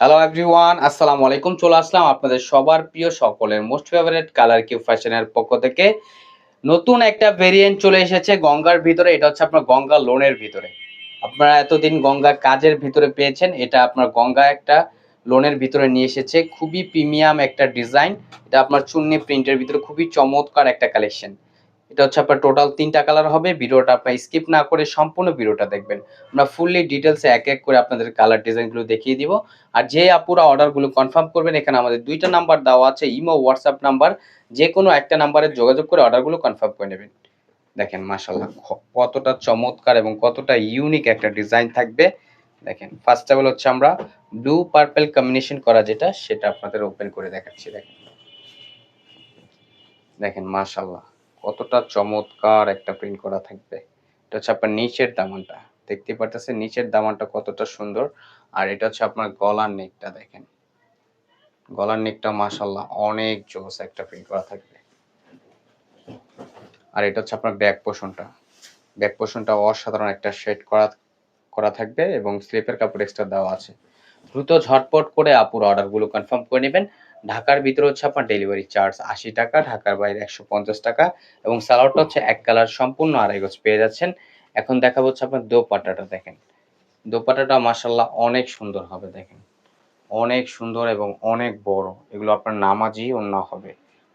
Hello everyone আসসালামু আলাইকুম চলে আসলাম আপনাদের সবার প্রিয় সকলের মোস্ট ফেভারিট কালার কিউ ফ্যাশনের পক্ষ থেকে। নতুন একটা ভেরিয়েন্ট চলে এসেছে গঙ্গার ভিতরে। এটা হচ্ছে আপনার গঙ্গা লোনের ভিতরে। আপনারা এতদিন গঙ্গা কাজের ভিতরে পেয়েছেন। এটা আপনার গঙ্গা একটা লোনের ভিতরে নিয়ে এসেছে। খুবই প্রিমিয়াম একটা ডিজাইন এটা আপনার চুন্নি প্রিন্টের ভিতরে খুবই চমৎকার একটা কালেকশন এটা হচ্ছে আপনার টোটাল তিনটা কালার হবে। ভিডিওটা আপনার স্কিপ না করে সম্পূর্ণ ভিডিওটা দেখবেন। আমরা ফুললি ডিটেলসে এক এক করে আপনাদের কালার ডিজাইনগুলো দেখিয়ে দিব। আর যে আপুরা অর্ডারগুলো কনফার্ম করবেন, এখানে আমাদের দুইটা নাম্বার দেওয়া আছে ইমো হোয়াটসঅ্যাপ নাম্বার যে কোনো একটা নাম্বারে যোগাযোগ করে অর্ডারগুলো কনফার্ম করে নেবেন। দেখেন মাশাল্লাহ কতটা চমৎকার এবং কতটা ইউনিক একটা ডিজাইন থাকবে। দেখেন ফার্স্ট অফ অল হচ্ছে আমরা ব্লু পার্পল কম্বিনেশন করা যেটা, সেটা আপনাদের ওপেন করে দেখাচ্ছি, দেখেন। দেখেন মাশাল্লাহ কতটা চমৎকার একটা প্রিন্ট করা থাকবে। এটা হচ্ছে আপনার নিচের দামানটা। দেখতে পারতেছেন, নিচের দামানটা কতটা সুন্দর। আর এটা হচ্ছে আপনার গলার নেকটা দেখেন। গলার নেকটা মাশাল্লাহ অনেক জোস একটা প্রিন্ট করা থাকবে। আর এটা হচ্ছে আপনার ব্যাক পোষণটা ব্যাক পোষণটা অসাধারণ একটা শেড করা করা থাকবে এবং স্লিপের কাপড় এক্সট্রা দেওয়া আছে। দ্রুত ঝটপট করে আপুর অর্ডারগুলো কনফার্ম করে নেবেন। ঢাকার ভিতরে হচ্ছে আপনার ডেলিভারি চার্জ আশি টাকা, ঢাকার বাইরে একশো পঞ্চাশ টাকা এবং স্যালাডটা হচ্ছে এক কালার সম্পূর্ণ আড়াই গজ পেয়ে যাচ্ছেন। এখন দেখাবো হচ্ছে আপনার দোপাটাটা দেখেন। দোপাটাটা মাসাল্লাহ অনেক সুন্দর হবে দেখেন। অনেক সুন্দর এবং অনেক বড়। এগুলো আপনার নামাজি অন্য হবে।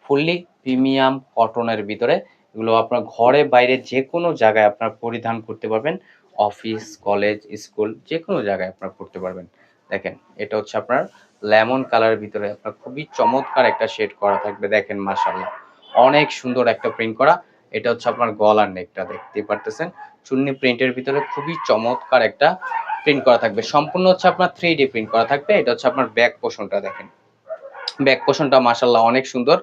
ফুললি প্রিমিয়াম কটনের ভিতরে এগুলো আপনার ঘরে বাইরে যে কোনো জায়গায় আপনার পরিধান করতে পারবেন। অফিস কলেজ স্কুল যে কোনো জায়গায় আপনার করতে পারবেন। দেখেন, এটা হচ্ছে আপনার লেমন কালারের ভিতরে আপনার খুবই চমৎকার একটা শেড করা থাকবে, দেখেন মাসাল্লাহ অনেক সুন্দর একটা প্রিন্ট করা। এটা হচ্ছে আপনার গলার নেকটা দেখতে পারতেছেন। চুন্নি প্রিন্টের ভিতরে খুবই চমৎকার একটা প্রিন্ট করা থাকবে। সম্পূর্ণ হচ্ছে আপনার থ্রি ডি প্রিন্ট করা থাকবে। এটা হচ্ছে আপনার ব্যাক পোষণটা দেখেন। ব্যাক পোষণটা মাসাল্লাহ অনেক সুন্দর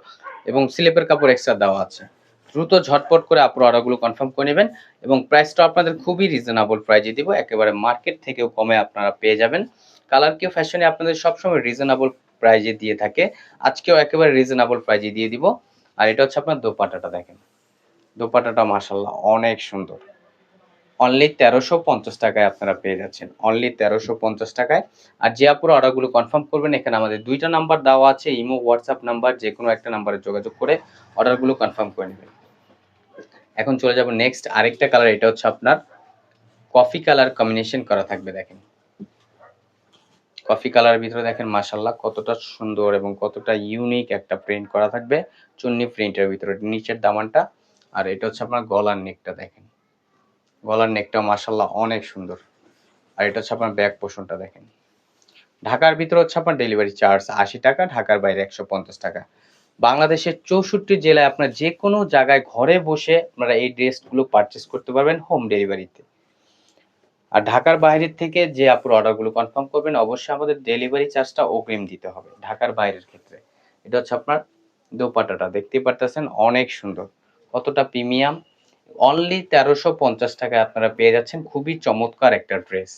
এবং স্লিপের কাপড় এক্সট্রা দেওয়া আছে। দ্রুত ঝটপট করে আপনার অর্ডারগুলো কনফার্ম করে নেবেন এবং প্রাইসটা আপনাদের খুবই রিজনেবল প্রাইজে দিব। একেবারে মার্কেট থেকেও কমে আপনারা পেয়ে যাবেন। কালার কিউ ফ্যাশনে আপনাদের সবসময় রিজনেবল প্রাইজে দিয়ে থাকে। আজকেও একেবারে রিজনেবল প্রাইজে দিয়ে দিব। আর এটা হচ্ছে আপনার দোপাটাটা দেখেন। দোপাটাটা মাসাল্লাহ অনেক সুন্দর। অনলি তেরোশো পঞ্চাশ টাকায় আপনারা পেয়ে যাচ্ছেন। অনলি তেরোশো পঞ্চাশ টাকায়। আর যে আপুরো অর্ডারগুলো কনফার্ম করবেন, এখানে আমাদের দুইটা নাম্বার দেওয়া আছে, ইমো হোয়াটসঅ্যাপ নাম্বার যে কোনো একটা নাম্বারে যোগাযোগ করে অর্ডারগুলো কনফার্ম করে নেবেন। এখন চলে যাব নেক্সট আরেকটা কালার এটা হচ্ছে আপনার কফি কালার কম্বিনেশন করা থাকবে, দেখেন। কফি কালার ভিতরে দেখেন মাসাল্লাহ কতটা সুন্দর এবং কতটা ইউনিক একটা প্রিন্ট করা থাকবে। চুন্নি প্রিন্টের ভিতরে, নিচের দামানটা। আর এটা হচ্ছে আপনার গলার নেকটা দেখেন। গলার নেকটা মাসাল্লাহ অনেক সুন্দর। আর এটা হচ্ছে আপনার ব্যাক পোষণটা দেখেন। ঢাকার ভিতরে হচ্ছে আপনার ডেলিভারি চার্জ আশি টাকা, ঢাকার বাইরে একশো পঞ্চাশ টাকা। বাংলাদেশের চৌষট্টি জেলায় আপনার যে কোনো জায়গায় ঘরে বসে আপনারা এই ড্রেসগুলো পারচেস করতে পারবেন হোম ডেলিভারিতে আর ঢাকার বাইরের থেকে যে আপুর অর্ডারগুলো কনফার্ম করবেন, অবশ্যই আমাদের ডেলিভারি চার্জটা অগ্রিম দিতে হবে ঢাকার বাইরের ক্ষেত্রে। এটা হচ্ছে আপনার দোপাটাটা দেখতেই পারতেছেন অনেক সুন্দর। কতটা প্রিমিয়াম অনলি তেরোশো পঞ্চাশ টাকায় আপনারা পেয়ে যাচ্ছেন খুবই চমৎকার একটা ড্রেস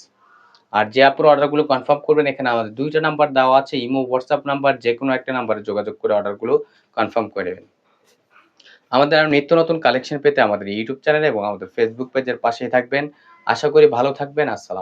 আর যে আপুর অর্ডারগুলো কনফার্ম করবেন, এখানে আমাদের দুইটা নাম্বার দেওয়া আছে, ইমো হোয়াটসঅ্যাপ নাম্বার যে কোনো একটা নাম্বারে যোগাযোগ করে অর্ডারগুলো কনফার্ম করে নেবেন। আমাদের নিত্য নতুন কালেকশন পেতে আমাদের ইউটিউব চ্যানেল এবং আমাদের ফেসবুক পেজের পাশেই থাকবেন। আশা করি ভালো থাকবেন আসসালাম